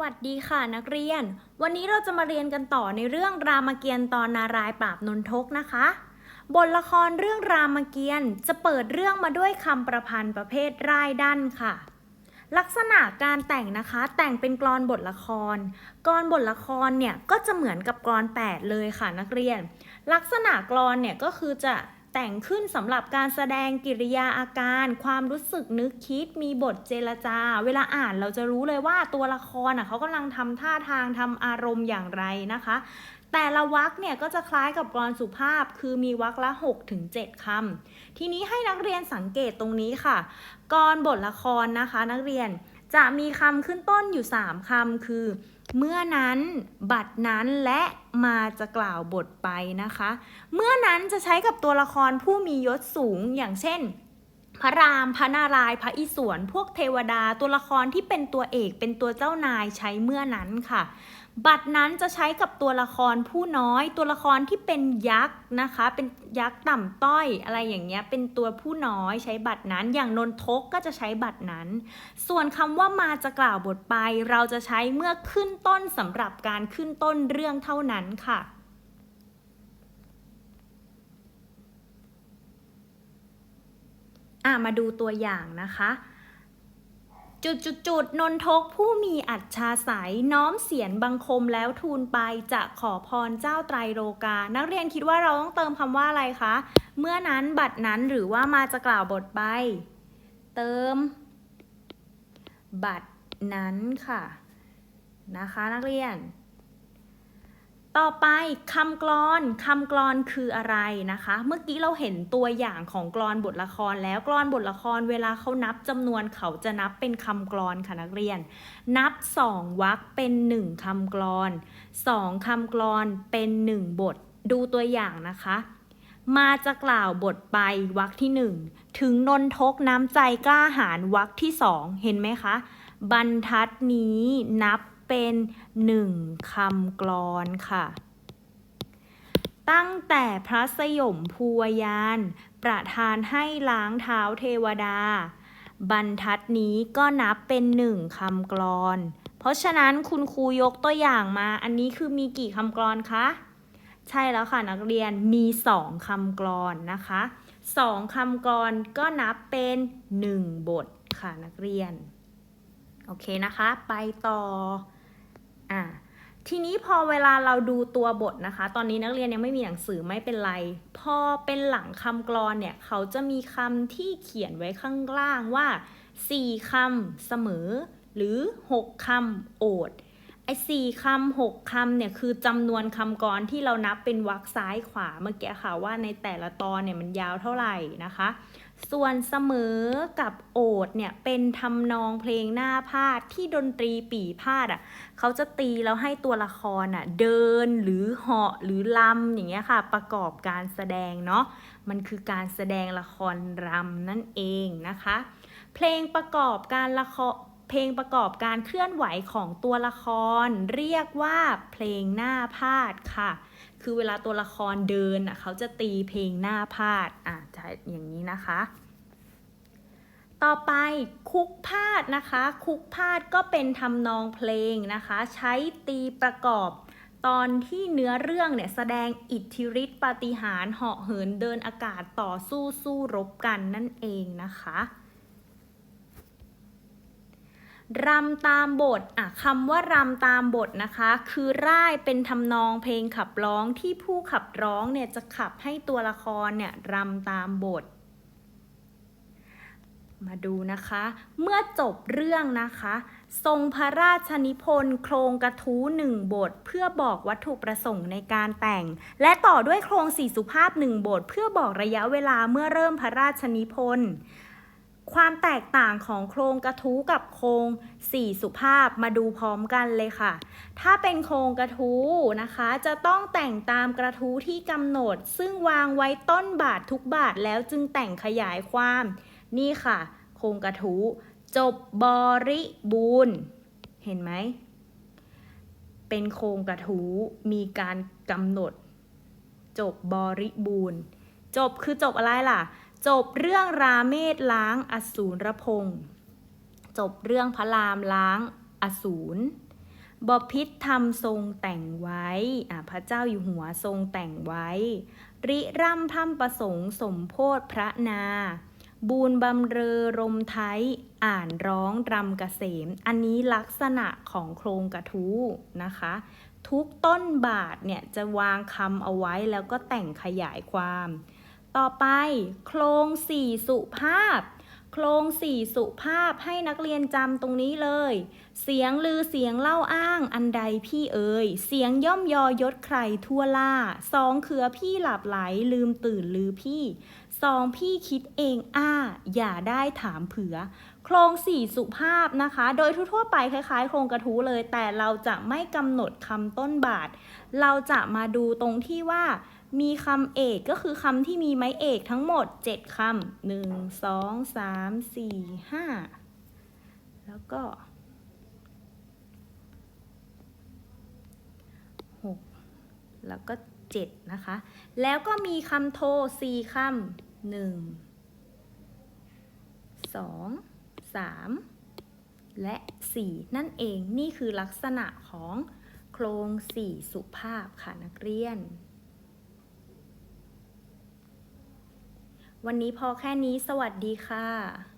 วัสดีค่ะนักเรียน วันนี้เราจะมาเรียนกันต่อในเรื่องรามเกียรติ์ตอนนารายปราบนนทกนะคะ บทละครเรื่องรามเกียรติ์จะเปิดเรื่องมาด้วยคำประพันธ์ประเภทร่ายด้านค่ะ ลักษณะการแต่งนะคะ แต่งเป็นกลอนบทละครกลอนบทละครเนี่ยก็จะเหมือนกับกลอน 8 เลยค่ะนักเรียน ลักษณะกลอนเนี่ยก็คือจะ แต่งขึ้นสำหรับการแสดงกิริยาอาการ ความรู้สึกนึกคิดมีบทเจรจา เวลาอ่านเราจะรู้เลยว่าตัวละครอะเขากำลังทำท่าทางทำอารมณ์อย่างไรนะคะ แต่ละวรรคเนี่ยก็จะคล้ายกับกลอนสุภาพ คือมีวรรคละ6ถึงคำทีนี้ให้นักเรียนสังเกตตรงนี้ค่ะ กรบทละครนะคะ นักเรียนจะมีคำขึ้นต้นอยู่ 3คำคือ เมื่อนั้น บัดนั้นและมาจะกล่าวบทไปนะคะ เมื่อนั้นจะใช้กับตัวละครผู้มียศสูงอย่างเช่น พระราม พระนารายณ์พระอิศวร พวกเทวดา ตัวละครที่เป็นตัวเอก เป็นตัวเจ้านายใช้เมื่อนั้นค่ะ บัตรนั้นจะใช้กับตัวละครผู้น้อย ตัวละครที่เป็นยักษ์นะคะ เป็นยักษ์ต่ำต้อยอะไรอย่างเงี้ย เป็นตัวผู้น้อยใช้บัตรนั้น อย่างนนทกก็จะใช้บัตรนั้น ส่วนคำว่ามาจะกล่าวบทไป เราจะใช้เมื่อขึ้นต้นสำหรับการขึ้นต้นเรื่องเท่านั้นค่ะ อะมาดูตัวอย่างนะคะจุดจุดจุดนนทกผู้มีอัจฉาสายน้อมเสียนบังคมแล้วทูลไปจะขอพรเจ้าไตรโลกา นักเรียนคิดว่าเราต้องเติมคำว่าอะไรคะ เมื่อนั้นบัดนั้นหรือว่ามาจะกล่าวบทไป เติม บัดนั้นค่ะ นะคะนักเรียน ต่อไปคำกลอนคำกลอนคืออะไรนะคะ เมื่อกี้เราเห็นตัวอย่างของกลอนบทละครแล้วกลอนบทละครเวลาเขานับจำนวนเขาจะนับเป็นคำกลอนค่ะนักเรียน นับสองวรรคเป็นหนึ่งคำกลอนสองคำกลอนเป็นหนึ่งบท ดูตัวอย่างนะคะ มาจะกล่าวบทไปวรรคที่หนึ่งถึงนนทกน้ำใจกล้าหาญวรรคที่สองเห็นไหมคะ บรรทัดนี้นับ เป็นหนึ่งคำกลอนค่ะ ตั้งแต่พระสยมภูวยาน ประทานให้ล้างเท้าเทวดา บรรทัดนี้ก็นับเป็นหนึ่งคำกลอน เพราะฉะนั้นคุณครูยกตัวอย่างมา อันนี้คือมีกี่คำกลอนคะใช่แล้วค่ะนักเรียนมีสองคำกลอนนะคะสองคำกลอนก็นับเป็นหนึ่งบทค่ะนักเรียน โอเคนะคะ ไปต่อ อะทีนี้พอเวลาเราดูตัวบทนะคะ ตอนนี้นักเรียนยังไม่มีหนังสือไม่เป็นไร พอเป็นหลังคำกลอนเนี่ย เขาจะมีคำที่เขียนไว้ข้างล่างว่า 4คำเสมอ หรือ 6คำโอดไอ้สี่คำหกคำเนี่ยคือจำนวนคำกรที่เรานับเป็นวรรคซ้ายขวาเมื่อกี้ค่ะว่าในแต่ละตอนเนี่ยมันยาวเท่าไหร่นะคะ ส่วนเสมอกับโอดเนี่ยเป็นทำนองเพลงหน้าพาดที่ดนตรีปี่พาดอะเขาจะตีแล้วให้ตัวละครอะเดินหรือเหาะหรือลำอย่างเงี้ยค่ะ ประกอบการแสดงเนาะมันคือการแสดงละครรำนั่นเองนะคะ เพลงประกอบการละครเพลงประกอบการเคลื่อนไหวของตัวละคร เรียกว่าเพลงหน้าพาดค่ะ คือเวลาตัวละครเดินอะเขาจะตีเพลงหน้าพาดอะจะอย่างนี้นะคะ ต่อไปคุกพาดนะคะ คุกพาดก็เป็นทำนองเพลงนะคะ ใช้ตีประกอบตอนที่เนื้อเรื่องเนี่ยแสดงอิทธิฤทธิปาฏิหาริย์เหาะเหินเดินอากาศต่อสู้สู้รบกันนั่นเองนะคะ รำตามบทอะคำว่ารำตามบทนะคะ คือร่ายเป็นทำนองเพลงขับร้องที่ผู้ขับร้องเนี่ยจะขับให้ตัวละครเนี่ยรำตามบท มาดูนะคะ เมื่อจบเรื่องนะคะ ทรงพระราชนิพนธ์โครงกระทู้หนึ่งบท เพื่อบอกวัตถุประสงค์ในการแต่ง และต่อด้วยโครงสี่สุภาพหนึ่งบท เพื่อบอกระยะเวลาเมื่อเริ่มพระราชนิพนธ์ ความแตกต่างของโครงกระทู้กับโครงสี่สุภาพมาดูพร้อมกันเลยค่ะ ถ้าเป็นโครงกระทู้นะคะ จะต้องแต่งตามกระทู้ที่กำหนด ซึ่งวางไว้ต้นบาททุกบาทแล้วจึงแต่งขยายความ นี่ค่ะ โครงกระทู้จบบริบูรณ์เห็นไหม เป็นโครงกระทู้มีการกำหนด จบบริบูรณ์จบคือจบอะไรล่ะ จบเรื่องราเมศล้างอสูรพงศ์จบเรื่องพระรามล้างอสูรบพิษทำทรงแต่งไว้พระเจ้าอยู่หัวทรงแต่งไว้ ริร่ำพร่ำประสงค์สมโพธพระนา บูนบำเรอรมไทย อ่านร้องรำกเกษม อันนี้ลักษณะของโครงกระทู้นะคะ ทุกต้นบาทเนี่ยจะวางคำเอาไว้แล้วก็แต่งขยายความ ต่อไป โครงสี่สุภาพ โครงสี่สุภาพให้นักเรียนจำตรงนี้เลย เสียงลือเสียงเล่าอ้างอันใดพี่เอ่ยเสียงย่อมยอยศใครทั่วล่าสองเขือพี่หลับไหลลืมตื่นลือพี่สองพี่คิดเองอ้า อย่าได้ถามเผื่อโครงสี่สุภาพนะคะ โดยทั่วๆไปคล้ายๆ โครงกระทู้เลย แต่เราจะไม่กำหนดคำต้นบาท เราจะมาดูตรงที่ว่า มีคำเอกก็คือคำที่มีไม้เอกทั้งหมด 7คำหนึ่งสองสามสี่ห้าแล้วก็หกแล้วก็เจ็ดนะคะ แล้วก็มีคำโทสี่คำหนึ่งสองสามและสี่นั่นเองนี่คือลักษณะของโครงสี่สุภาพค่ะนักเรียน วันนี้พอแค่นี้สวัสดีค่ะ